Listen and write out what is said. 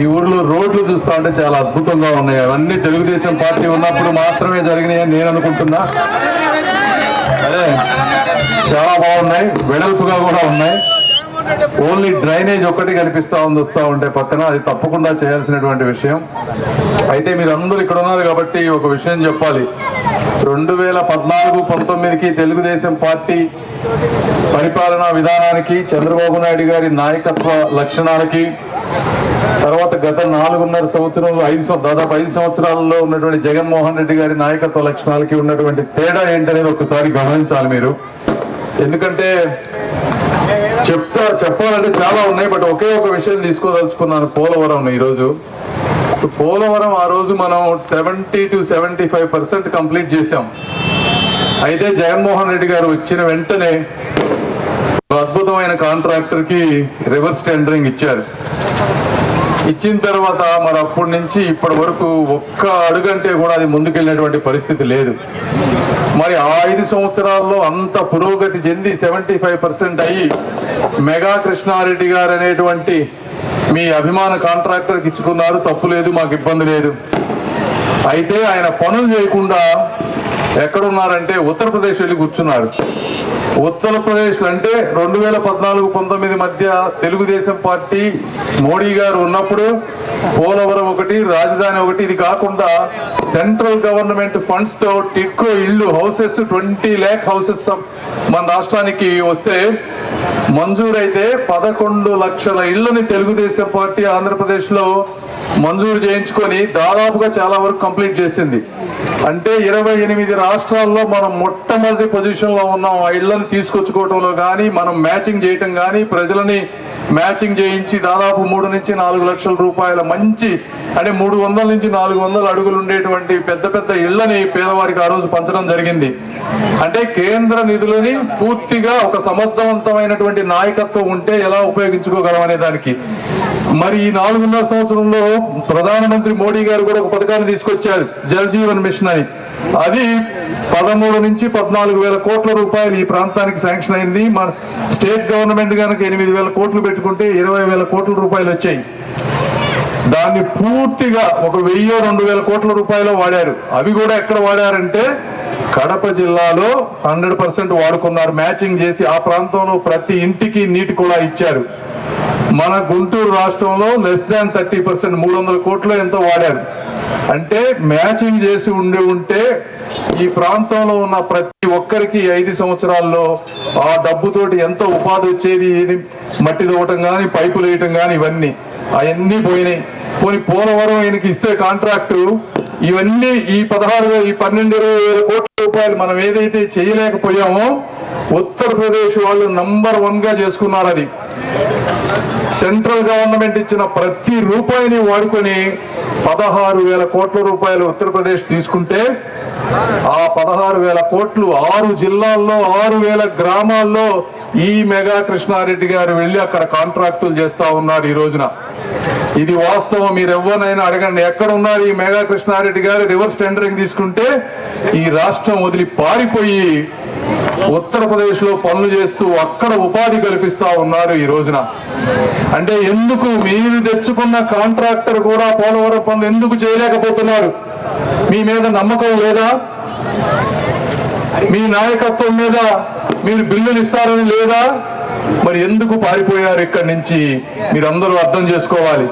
ఈ ఊర్లో రోడ్లు చూస్తా ఉంటే చాలా అద్భుతంగా ఉన్నాయి. అవన్నీ తెలుగుదేశం పార్టీ ఉన్నప్పుడు మాత్రమే జరిగినాయి అని నేను అనుకుంటున్నా. అదే చాలా బాగున్నాయి. వెడల్పుగా కూడా ఉన్నాయి. ఓన్లీ డ్రైనేజ్ ఒక్కటి కనిపిస్తూ ఉంది వస్తూ ఉంటే పక్కన. అది తప్పకుండా చేయాల్సినటువంటి విషయం. అయితే మీరు అందరూ ఇక్కడ ఉన్నారు కాబట్టి ఒక విషయం చెప్పాలి. రెండు వేల పద్నాలుగు పంతొమ్మిదికి తెలుగుదేశం పార్టీ పరిపాలనా విధానానికి చంద్రబాబు నాయుడు గారి నాయకత్వ లక్షణాలకి తర్వాత గత నాలుగున్నర సంవత్సరంలో ఐదు దాదాపు ఐదు సంవత్సరాలలో ఉన్నటువంటి జగన్మోహన్ రెడ్డి గారి నాయకత్వ లక్షణాలకి ఉన్నటువంటి తేడా ఏంటనేది ఒకసారి గమనించాలి మీరు. ఎందుకంటే చెప్తా చెప్పాలంటే చాలా ఉన్నాయి బట్ ఒకే ఒక విషయం తీసుకోదలుచుకున్నాను పోలవరం ఈరోజు. పోలవరం ఆ రోజు మనం seventy two seventy five percent complete చేసాం అయితే జగన్మోహన్ రెడ్డి గారు వచ్చిన వెంటనే ఒక అద్భుతమైన కాంట్రాక్టర్కి రివర్స్ టెండరింగ్ ఇచ్చారు. ఇచ్చిన తర్వాత మరి అప్పటి నుంచి ఇప్పటి వరకు ఒక్క అడుగంటే కూడా అది ముందుకెళ్ళినటువంటి పరిస్థితి లేదు. మరి ఆ ఐదు సంవత్సరాల్లో అంత పురోగతి చెంది సెవెంటీ ఫైవ్ పర్సెంట్ అయ్యి మెగా కృష్ణారెడ్డి గారు అనేటువంటి మీ అభిమాన కాంట్రాక్టర్కి ఇచ్చుకున్నారు. తప్పు లేదు మాకు ఇబ్బంది లేదు. అయితే ఆయన పనులు చేయకుండా ఎక్కడున్నారంటే ఉత్తరప్రదేశ్ వెళ్ళి కూర్చున్నారు. ఉత్తరప్రదేశ్లో అంటే రెండు వేల పద్నాలుగు పంతొమ్మిది మధ్య తెలుగుదేశం పార్టీ మోడీ గారు ఉన్నప్పుడు పోలవరం ఒకటి రాజధాని ఒకటి. ఇది కాకుండా సెంట్రల్ గవర్నమెంట్ ఫండ్స్తో టిక్కో ఇల్లు హౌసెస్ ట్వంటీ ల్యాక్ హౌసెస్ మన రాష్ట్రానికి వస్తే మంజూరైతే పదకొండు లక్షల ఇళ్ళని తెలుగుదేశం పార్టీ ఆంధ్రప్రదేశ్లో మంజూరు చేయించుకొని దాదాపుగా చాలా వరకు కంప్లీట్ చేసింది. అంటే ఇరవై ఎనిమిది రాష్ట్రాల్లో మనం మొట్టమొదటి పొజిషన్లో ఉన్నాం ఆ ఇళ్ళను తీసుకొచ్చుకోవడంలో కానీ మనం మ్యాచింగ్ చేయటం కానీ ప్రజలని మ్యాచింగ్ చేయించి దాదాపు మూడు నుంచి నాలుగు లక్షల రూపాయల మంచి అంటే మూడు వందల నుంచి నాలుగు వందల అడుగులు ఉండేటువంటి పెద్ద పెద్ద ఇళ్ళని పేదవారికి ఆ రోజు పంచడం జరిగింది. అంటే కేంద్ర నిధులని పూర్తిగా ఒక సమర్థవంతమైనటువంటి నాయకత్వం ఉంటే ఎలా ఉపయోగించుకోగలం అనే దానికి. మరి ఈ నాలుగున్నర సంవత్సరంలో ప్రధానమంత్రి మోడీ గారు కూడా ఒక పథకాన్ని తీసుకొచ్చారు జల్ జీవన్ మిషన్ అని. అది పదమూడు నుంచి పద్నాలుగు వేల కోట్ల రూపాయలు ఈ ప్రాంతానికి శాంక్షన్ అయింది. మన స్టేట్ గవర్నమెంట్ కనుక ఎనిమిది వేల కోట్లు పెట్టుకుంటే ఇరవై వేల కోట్ల రూపాయలు వచ్చాయి. దాన్ని పూర్తిగా ఒక వెయ్యి రెండు వేల కోట్ల రూపాయలు వాడారు. అవి కూడా ఎక్కడ వాడారంటే కడప జిల్లాలో హండ్రెడ్ పర్సెంట్ వాడుకున్నారు. మ్యాచింగ్ చేసి ఆ ప్రాంతంలో ప్రతి ఇంటికి నీటి కూడా ఇచ్చారు. మన గుంటూరు రాష్ట్రంలో లెస్ దాన్ థర్టీ పర్సెంట్ మూడు వందల కోట్లు ఎంతో వాడారు. అంటే మ్యాచింగ్ చేసి ఉండి ఉంటే ఈ ప్రాంతంలో ఉన్న ప్రతి ఒక్కరికి ఐదు సంవత్సరాల్లో ఆ డబ్బుతోటి ఎంతో ఉపాధి వచ్చేది ఏది? మట్టి తవ్వటం కానీ పైపులు వేయటం కానీ ఇవన్నీ. అవన్నీ పోయినాయి. పోనీ పోలవరం ఆయనకి ఇస్తే కాంట్రాక్టు ఇవన్నీ ఈ పదహారు వేల ఈ పన్నెండు ఇరవై వేల కోట్ల రూపాయలు మనం ఏదైతే చేయలేకపోయామో ఉత్తరప్రదేశ్ వాళ్ళు నంబర్ వన్గా చేసుకున్నారు అది. సెంట్రల్ గవర్నమెంట్ ఇచ్చిన ప్రతి రూపాయిని వాడుకొని పదహారు వేల కోట్ల రూపాయలు ఉత్తరప్రదేశ్ తీసుకుంటే ఆ పదహారు వేల కోట్లు ఆరు జిల్లాల్లో ఆరు వేల గ్రామాల్లో ఈ మెగా కృష్ణారెడ్డి గారు వెళ్ళి అక్కడ కాంట్రాక్టులు చేస్తా ఉన్నారు ఈ రోజున. ఇది వాస్తవం మీరు ఎవరినైనా అడగండి. ఎక్కడ ఉన్నారు ఈ మెగా కృష్ణారెడ్డి గారు? రివర్స్ టెండరింగ్ తీసుకుంటే ఈ రాష్ట్రం వదిలి పారిపోయి ఉత్తరప్రదేశ్లో పనులు చేస్తూ అక్కడ ఉపాధి కల్పిస్తా ఉన్నారు ఈ రోజున. అంటే ఎందుకు మీరు తెచ్చుకున్న కాంట్రాక్టర్ కూడా పోలవరం పనులు ఎందుకు చేయలేకపోతున్నారు? మీ మీద నమ్మకం లేదా? మీ నాయకత్వం మీద మీరు బిల్లులు ఇస్తారని లేదా? మరి ఎందుకు పారిపోయారు ఇక్కడి నుంచి? మీరందరూ అర్థం చేసుకోవాలి.